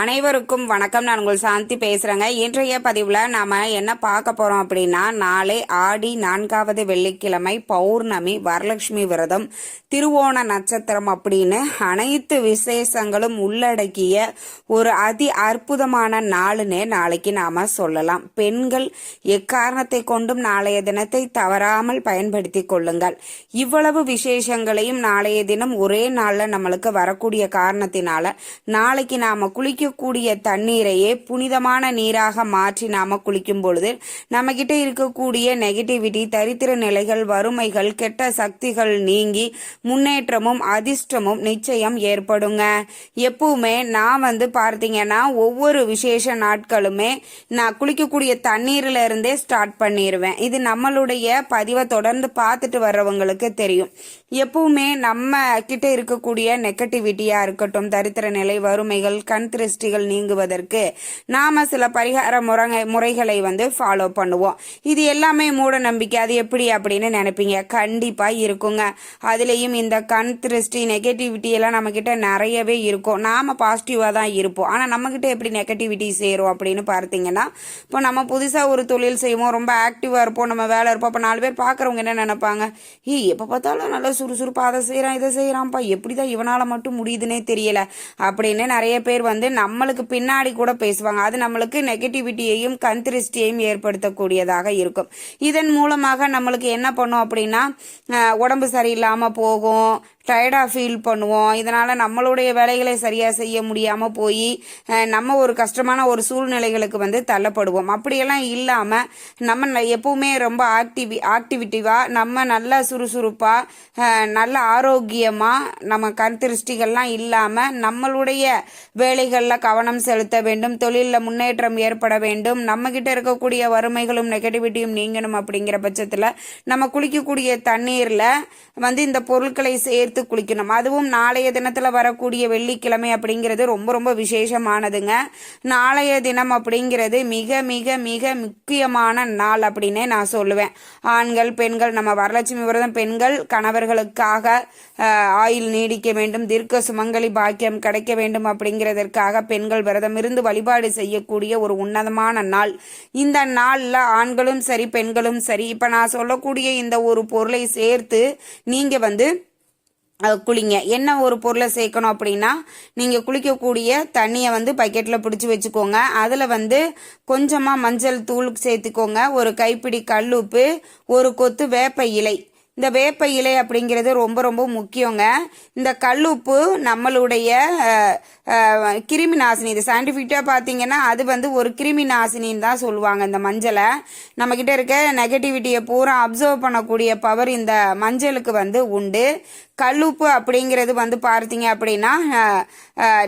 அனைவருக்கும் வணக்கம். நான் உங்கள் சாந்தி பேசுகிறேங்க இன்றைய பதிவில் நாம் என்ன பார்க்க போகிறோம் அப்படின்னா நாளை ஆடி நான்காவது வெள்ளிக்கிழமை பௌர்ணமி வரலட்சுமி விரதம் திருவோண நட்சத்திரம் அப்படின்னு அனைத்து விசேஷங்களும் உள்ளடக்கிய ஒரு அதி அற்புதமான நாளுன்னே நாளைக்கு நாம் சொல்லலாம். பெண்கள் எக்காரணத்தை கொண்டும் நாளைய தினத்தை தவறாமல் பயன்படுத்தி கொள்ளுங்கள். இவ்வளவு விசேஷங்களையும் நாளைய தினம் ஒரே நாளில் நம்மளுக்கு வரக்கூடிய காரணத்தினால நாளைக்கு நாம் குளிக்க குளிக்கக்கூடிய தண்ணீரையே புனிதமான நீராக மாற்றி நாம குளிக்கும் பொழுது நம்ம கிட்ட இருக்கக்கூடிய நெகட்டிவிட்டி தரித்திர நிலைகள் வறுமைகள் கெட்ட சக்திகள் நீங்கி முன்னேற்றமும் அதிர்ஷ்டமும் நிச்சயம் ஏற்படுங்க. எப்பவுமே நான் வந்து பார்த்தீங்கன்னா ஒவ்வொரு விசேஷ நாட்களுமே நான் குளிக்கக்கூடிய தண்ணீர்ல இருந்தே ஸ்டார்ட் பண்ணிடுவேன் இது நம்மளுடைய பதிவை தொடர்ந்து பார்த்துட்டு வர்றவங்களுக்கு தெரியும். எப்பவுமே நம்ம கிட்ட இருக்கக்கூடிய நெகட்டிவிட்டியா இருக்கட்டும் தரித்திர நிலை வறுமைகள் கண் திருஷ்டிகள் நீங்குவதற்கு நாம சில பரிகார முறை முறைகளை வந்து ஃபாலோ பண்ணுவோம். இது எல்லாமே மூட நம்பிக்கை. அது எப்படி அப்படின்னு நினைப்பீங்க? கண்டிப்பா இருக்குங்க. அதுலேயும் இந்த கண் திருஷ்டி நெகட்டிவிட்டி எல்லாம் நம்ம கிட்ட நிறையவே இருக்கும். நாம பாசிட்டிவா தான் இருப்போம். ஆனா நம்ம கிட்ட எப்படி நெகட்டிவிட்டி சேரும் அப்படின்னு பார்த்தீங்கன்னா இப்போ நம்ம புதுசா ஒரு தொழில் செய்வோம். ரொம்ப ஆக்டிவா இருப்போம். நம்ம வேலை இருப்போம். அப்போ நாலு பேர் பார்க்குறவங்க என்ன நினைப்பாங்க? ஏய் எப்போ பார்த்தாலும் நல்லா சுறுசுறுப்பாக அதை செய்கிறான் இதை செய்கிறான்ப்பா எப்படி தான் இவனால் மட்டும் முடியுதுன்னே தெரியல. அப்படின்னு நிறைய பேர் வந்து நம்மளுக்கு பின்னாடி கூட பேசுவாங்க. அது நம்மளுக்கு நெகட்டிவிட்டியையும் கண் திருஷ்டியையும் ஏற்படுத்தக்கூடியதாக இருக்கும். இதன் மூலமாக நம்மளுக்கு என்ன பண்ணும் அப்படின்னா உடம்பு சரியில்லாமல் போகும். டயர்டாக ஃபீல் பண்ணுவோம். இதனால் நம்மளுடைய வேலைகளை சரியாக செய்ய முடியாமல் போய் நம்ம ஒரு கஷ்டமான ஒரு சூழ்நிலைகளுக்கு வந்து தள்ளப்படுவோம். அப்படியெல்லாம் இல்லாமல் நம்ம எப்பவுமே ரொம்ப ஆக்டிவி ஆக்டிவிட்டிவாக நம்ம நல்ல சுறுசுறுப்பாக நல்ல ஆரோக்கியமாக நம்ம கண் திருஷ்டிகள்லாம் இல்லாமல் நம்மளுடைய வேலைகளில் கவனம் செலுத்த வேண்டும். தொழிலில் முன்னேற்றம் ஏற்பட வேண்டும். நம்மக்கிட்ட இருக்கக்கூடிய வறுமைகளும் நெகட்டிவிட்டியும் நீங்கணும் அப்படிங்கிற பட்சத்தில் நம்ம குளிக்கக்கூடிய தண்ணீரில் வந்து இந்த பொருட்களை சேர்த்து குளிக்கணும். அதுவும் நாளைய தினத்தில் வரக்கூடிய வெள்ளிக்கிழமை அப்படிங்கிறது ரொம்ப ரொம்ப விசேஷமானதுங்க. நாளைய தினம் அப்படிங்கிறது மிக மிக மிக முக்கியமான நாள் அப்படின்னே நான் சொல்லுவேன். ஆண்கள் பெண்கள் நம்ம வரலட்சுமி விரதம் பெண்கள் கணவர்களுக்காக ஆயில் ஆயுள் நீடிக்க வேண்டும் தீர்க்க சுமங்கலி பாக்கியம் கிடைக்க வேண்டும் அப்படிங்கிறதற்காக பெண்கள் விரதம் இருந்து வழிபாடு செய்யக்கூடிய ஒரு உன்னதமான நாள். இந்த நாளில் ஆண்களும் சரி பெண்களும் சரி. இப்போ நான் சொல்லக்கூடிய இந்த ஒரு பொருளை சேர்த்து நீங்கள் வந்து குளிங்க. என்ன ஒரு பொருளை சேர்க்கணும் அப்படின்னா நீங்கள் குளிக்கக்கூடிய தண்ணியை வந்து பக்கெட்டில் பிடிச்சி வச்சுக்கோங்க. அதில் வந்து கொஞ்சமாக மஞ்சள் தூள் சேர்த்துக்கோங்க. ஒரு கைப்பிடி கல்லுப்பு ஒரு கொத்து வேப்ப இலை. இந்த வேப்ப இலை அப்படிங்கிறது ரொம்ப ரொம்ப முக்கியங்க. இந்த கல்லுப்பு நம்மளுடைய கிருமி நாசினி. இது சயின்டிஃபிக்காக பார்த்தீங்கன்னா அது வந்து ஒரு கிருமி நாசினின்னு தான் சொல்லுவாங்க இந்த மஞ்சளை. நம்மக்கிட்ட இருக்க நெகட்டிவிட்டியை பூரா அப்சர்வ் பண்ணக்கூடிய பவர் இந்த மஞ்சளுக்கு வந்து உண்டு. கல்லுப்பு அப்படிங்கிறது வந்து பார்த்தீங்க அப்படின்னா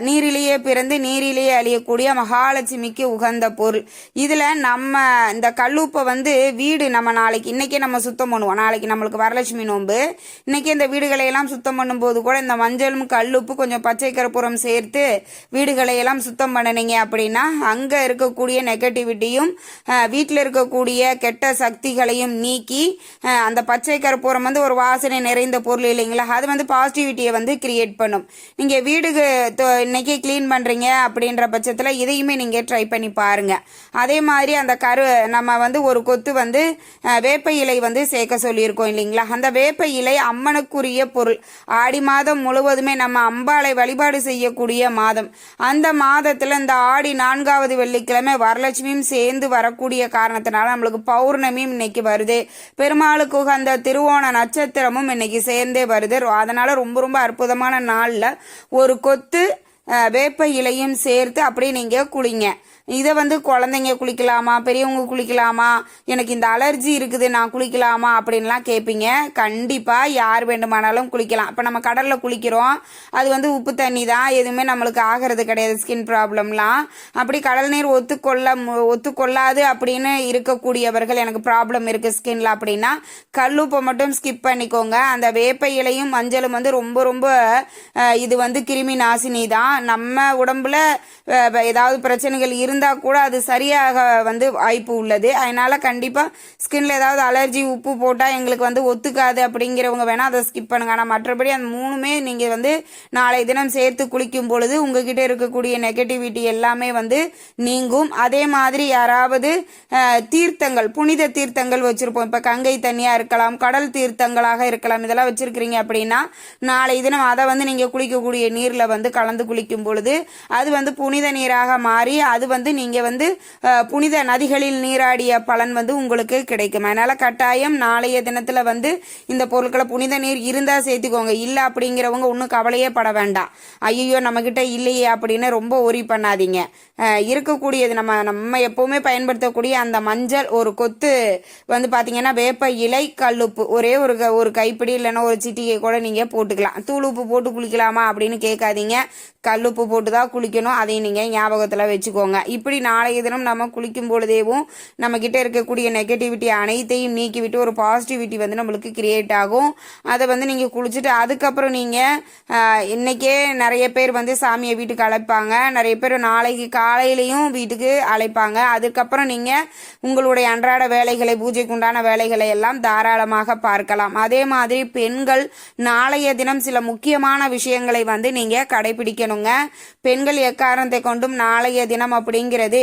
நீரிலேயே பிறந்து நீரிலேயே அழியக்கூடிய மகாலட்சுமிக்கு உகந்த பொருள். இதில் நம்ம இந்த கல்லுப்பை வந்து வீடு நம்ம நாளைக்கு இன்றைக்கே நம்ம சுத்தம் பண்ணுவோம். நாளைக்கு நம்மளுக்கு வரலட்சுமி நோன்பு. இன்றைக்கி இந்த வீடுகளையெல்லாம் சுத்தம் பண்ணும்போது கூட இந்த மஞ்சளும் கல்லுப்பு கொஞ்சம் பச்சை கற்பூரம் சேர்த்து வீடுகளையெல்லாம் சுத்தம் பண்ணினீங்க அப்படின்னா அங்கே இருக்கக்கூடிய நெகட்டிவிட்டியும் வீட்டில் இருக்கக்கூடிய கெட்ட சக்திகளையும் நீக்கி அந்த பச்சை கற்பூரம் வந்து ஒரு வாசனை நிறைந்த பொருள் இல்லைங்களா? அது வந்து பாசிட்டிவிட்டியை வந்து கிரியேட் பண்ணும். நீங்கள் வீடுக்கு இன்னைக்கு க்ளீன் பண்ணுறீங்க அப்படின்ற பட்சத்தில் இதையுமே நீங்கள் ட்ரை பண்ணி பாருங்க. அதே மாதிரி அந்த கரு நம்ம வந்து ஒரு கொத்து வந்து வேப்ப இலை வந்து சேர்க்க சொல்லியிருக்கோம் இல்லைங்களா? அந்த வேப்ப இலை அம்மனுக்குரிய பொருள். ஆடி மாதம் முழுவதுமே நம்ம அம்பாளை வழிபாடு செய்யக்கூடிய மாதம். அந்த மாதத்தில் இந்த ஆடி நான்காவது வெள்ளிக்கிழமை வரலட்சுமியும் சேர்ந்து வரக்கூடிய காரணத்தினால நம்மளுக்கு பௌர்ணமியும் இன்னைக்கு வருது. பெருமாளுக்கு உகந்த திருவோண நட்சத்திரமும் இன்னைக்கு சேர்ந்தே வருது. அதனால் ரொம்ப ரொம்ப அற்புதமான நாளில் ஒரு கொத்து வேப்ப இலையும் சேர்த்து அப்படியே நீங்கள் குளிங்க. இதை வந்து குழந்தைங்க குளிக்கலாமா? பெரியவங்க குளிக்கலாமா? எனக்கு இந்த அலர்ஜி இருக்குது நான் குளிக்கலாமா? அப்படின்லாம் கேட்பீங்க கண்டிப்பாக யார் வேண்டுமானாலும் குளிக்கலாம். இப்போ நம்ம கடலில் குளிக்கிறோம். அது வந்து உப்பு தண்ணி தான். எதுவுமே நம்மளுக்கு ஆகிறது கிடையாது. ஸ்கின் ப்ராப்ளம்லாம் அப்படி கடல் நீர் ஒத்துக்கொள்ள மு- ஒத்துக்கொள்ளாது அப்படின்னு இருக்கக்கூடியவர்கள் எனக்கு ப்ராப்ளம் இருக்குது ஸ்கின்ல அப்படின்னா கல்லுப்பை மட்டும் ஸ்கிப் பண்ணிக்கோங்க. அந்த வேப்ப இலையும் மஞ்சளும் வந்து ரொம்ப ரொம்ப இது வந்து கிருமி நாசினி தான். நம்ம உடம்புல ஏதாவது பிரச்சனைகள் இரு இருந்தால் கூட அது சரியாக வந்து வாய்ப்பு உள்ளது. அதனால் கண்டிப்பாக ஸ்கின்ல ஏதாவது அலர்ஜி உப்பு போட்டால் எங்களுக்கு வந்து ஒத்துக்காது அப்படிங்கிறவங்க வேணால் அதை ஸ்கிப் பண்ணுங்க. ஆனால் மற்றபடி அந்த மூணுமே நீங்கள் வந்து நாளை தினம் சேர்த்து குளிக்கும் பொழுது உங்ககிட்ட இருக்கக்கூடிய நெகட்டிவிட்டி எல்லாமே வந்து நீங்கும். அதே மாதிரி யாராவது தீர்த்தங்கள் புனித தீர்த்தங்கள் வச்சுருப்போம். இப்போ கங்கை தண்ணியாக இருக்கலாம் கடல் தீர்த்தங்களாக இருக்கலாம் இதெல்லாம் வச்சுருக்கிறீங்க அப்படின்னா நாளை தினம் அதை வந்து நீங்கள் குளிக்கக்கூடிய நீரில் வந்து கலந்து குளிக்கும் பொழுது அது வந்து புனித நீராக மாறி அது வந்து நீங்கள் வந்து புனித நதிகளில் நீராடிய பலன் வந்து உங்களுக்கு கிடைக்கும். அதனால் கட்டாயம் நாளைய தினத்தில் வந்து இந்த பொருட்களை புனித நீர் இருந்தால் சேர்த்துக்கோங்க. இல்லை அப்படிங்கிறவங்க ஒன்றும் கவலையே பட வேண்டாம். ஐயோ நம்மக்கிட்ட இல்லையே அப்படின்னு ரொம்ப ஒரி பண்ணாதீங்க. இருக்கக்கூடியது நம்ம நம்ம எப்போவுமே பயன்படுத்தக்கூடிய அந்த மஞ்சள் ஒரு கொத்து வந்து பார்த்தீங்கன்னா வேப்ப இலை கல்லுப்பு. ஒரே ஒரு க- ஒரு கைப்பிடி இல்லைன்னா ஒரு சிட்டிகை கூட நீங்கள் போட்டுக்கலாம். தூள் உப்பு போட்டு குளிக்கலாமா அப்படின்னு கேட்காதீங்க. கல்லுப்பு போட்டு தான் குளிக்கணும். அதையும் நீங்கள் ஞாபகத்தில் வச்சுக்கோங்க. இப்படி நாளைய தினம் நம்ம குளிக்கும் பொழுதேவும் நம்மக்கிட்ட இருக்கக்கூடிய நெகட்டிவிட்டி அனைத்தையும் நீக்கிவிட்டு ஒரு பாசிட்டிவிட்டி வந்து நம்மளுக்கு கிரியேட் ஆகும். அதை வந்து நீங்கள் குளிச்சுட்டு அதுக்கப்புறம் நீங்கள் இன்னைக்கே நிறைய பேர் வந்து சாமியை வீட்டுக்கு அழைப்பாங்க. நிறைய பேர் நாளைக்கு காலையிலையும் வீட்டுக்கு அழைப்பாங்க. அதுக்கப்புறம் நீங்கள் உங்களுடைய அன்றாட வேலைகளை பூஜைக்கு உண்டான வேலைகளை எல்லாம் தாராளமாக பார்க்கலாம். அதே மாதிரி பெண்கள் நாளைய தினம் சில முக்கியமான விஷயங்களை வந்து நீங்கள் கடைபிடிக்கணுங்க. பெண்கள் எக்காரணத்தை கொண்டும் நாளைய தினம் அப்படி அப்படிங்கிறது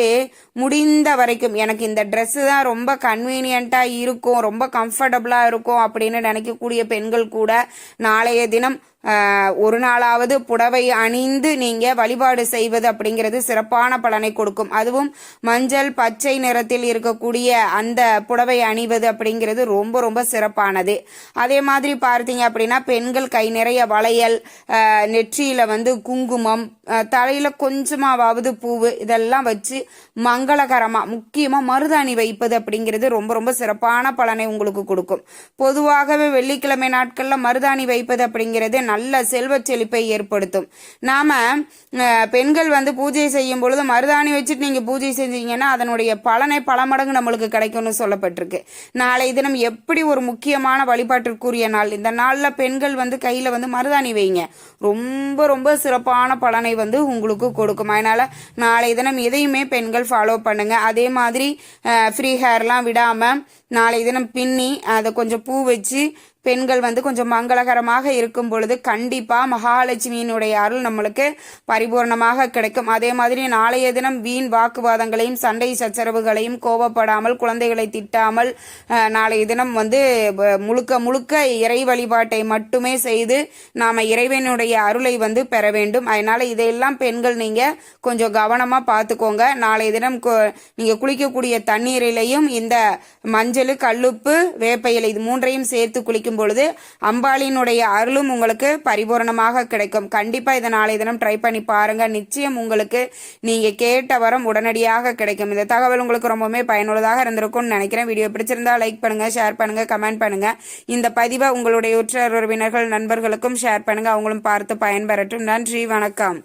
முடிந்த வரைக்கும் எனக்கு இந்த ட்ரெஸ்ஸு தான் ரொம்ப கன்வீனியண்ட்டாக இருக்கும் ரொம்ப கம்ஃபர்டபுளாக இருக்கும் அப்படின்னு நினைக்கக்கூடிய பெண்கள் கூட நாளைய தினம் ஒரு நாளாவது புடவை அணிந்து நீங்க வழிபாடு செய்வது அப்படிங்கிறது சிறப்பான பலனை கொடுக்கும். அதுவும் மஞ்சள் பச்சை நிறத்தில் இருக்கக்கூடிய அந்த புடவை அணிவது அப்படிங்கிறது ரொம்ப ரொம்ப சிறப்பானது. அதே மாதிரி பார்த்தீங்க அப்படின்னா பெண்கள் கை நிறைய வளையல் நெற்றியில் நெற்றியில வந்து குங்குமம் தலையில் தலையில கொஞ்சமாவது பூவு இதெல்லாம் வச்சு மங்களகரமா முக்கியமா மருதாணி வைப்பது அப்படிங்கிறது ரொம்ப ரொம்ப சிறப்பான பலனை உங்களுக்கு கொடுக்கும். பொதுவாகவே வெள்ளிக்கிழமை நாட்கள்ல மருதாணி வைப்பது அப்படிங்கிறது நல்ல செல்வச் செழிப்பை ஏற்படுத்தும். நாம பெண்கள் வந்து பூஜை செய்யும் பொழுது மருதாணி வச்சுட்டு நீங்க பூஜை செஞ்சீங்கன்னா அதனுடைய பலனை பல மடங்கு நம்மளுக்கு கிடைக்கும்னு சொல்லப்பட்டிருக்கு. நாளை தினம் எப்படி ஒரு முக்கியமான வழிபாட்டிற்குரிய நாள்? இந்த நாளில் பெண்கள் வந்து கையில வந்து மருதாணி வைங்க. ரொம்ப ரொம்ப சிறப்பான பலனை வந்து உங்களுக்கு கொடுக்கும். அதனால நாளை தினம் இதையுமே பெண்கள் ஃபாலோ பண்ணுங்க. அதே மாதிரி ஃப்ரீ ஹேர்லாம் விடாம நாளை தினம் பின்னி அதை கொஞ்சம் பூ வச்சு பெண்கள் வந்து கொஞ்சம் மங்களகரமாக இருக்கும் பொழுது கண்டிப்பா மகாலட்சுமியினுடைய அருள் நம்மளுக்கு பரிபூர்ணமாக கிடைக்கும். அதே மாதிரி நாளைய தினம் வீண் வாக்குவாதங்களையும் சண்டை சச்சரவுகளையும் கோபப்படாமல் குழந்தைகளை திட்டாமல் நாளைய தினம் வந்து முழுக்க முழுக்க இறை வழிபாட்டை மட்டுமே செய்து நாம இறைவனுடைய அருளை வந்து பெற வேண்டும். அதனால இதையெல்லாம் பெண்கள் நீங்க கொஞ்சம் கவனமா பார்த்துக்கோங்க நாளைய தினம் கு- நீங்க குளிக்கக்கூடிய தண்ணீரிலையும் இந்த மஞ்சள் கல்லுப்பு வேப்ப இலை இது மூன்றையும் சேர்த்து குளிக்க குளிக்கும் பொழுது அம்பாளினுடைய அருளும் உங்களுக்கு பரிபூரணமாக கிடைக்கும். கண்டிப்பா இதை நாளை தினம் ட்ரை பண்ணி பாருங்க. நிச்சயம் உங்களுக்கு நீங்க கேட்ட வரம் உடனடியாக கிடைக்கும். இந்த தகவல் உங்களுக்கு ரொம்பவுமே பயனுள்ளதாக இருந்திருக்கும்னு நினைக்கிறேன். வீடியோ பிடிச்சிருந்தா லைக் பண்ணுங்க ஷேர் பண்ணுங்க கமெண்ட் பண்ணுங்க. இந்த பதிவை உங்களுடைய உற்றார் உறவினர்கள் நண்பர்களுக்கும் ஷேர் பண்ணுங்க. அவங்களும் பார்த்து பயன்பெறட்டும். நன்றி வணக்கம்.